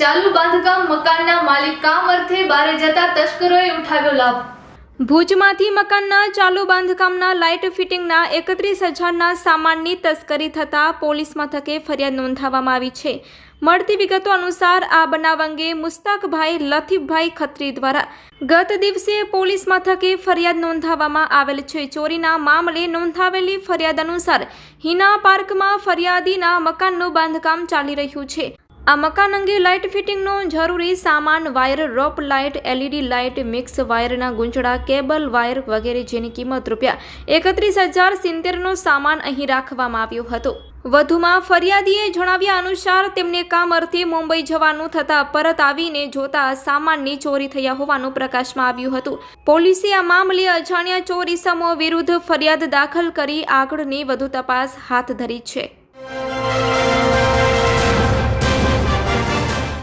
ચાલુ બાંધકામ મકાનના માલિક કામ અર્થે બારે જતા તસ્કરોએ ઉઠાવ્યો લાભ. ભુજમાંથી મકાનના ચાલુ બાંધકામના લાઇટ ફિટિંગના એકત્રીસ હજારના સામાનની તસ્કરી થતાં પોલીસ મથકે ફરિયાદ નોંધાવવામાં આવી છે. મળતી વિગતો અનુસાર આ બનાવ અંગે મુસ્તાકભાઈ લતીફભાઈ ખત્રી દ્વારા ગત દિવસે પોલીસ મથકે ફરિયાદ નોંધાવવામાં આવેલ છે. ચોરીના મામલે નોંધાવેલી ફરિયાદ અનુસાર હિના પાર્કમાં ફરિયાદીના મકાનનું બાંધકામ ચાલી રહ્યું છે. આ મકાન અંગે લાઇટ ફિટિંગનો જરૂરી સામાન, wire, rope light LED light, mix વાયરના ગુંચડા, કેબલ વાયર વગેરે જેની કિંમત રૂપિયા એકત્રીસ હજાર સિત્તેરનો સામાન અહીં રાખવામાં આવ્યો હતો. વધુમાં ફરિયાદીએ જણાવ્યા અનુસાર, તેમને કામ અર્થે મુંબઈ જવાનું થતાં પરત આવીને જોતા સામાનની ચોરી થયા હોવાનું પ્રકાશમાં આવ્યું હતું. પોલીસે આ મામલે અજાણ્યા ચોર ઇસમો વિરુદ્ધ ફરિયાદ દાખલ કરી આગળની વધુ તપાસ હાથ ધરી છે.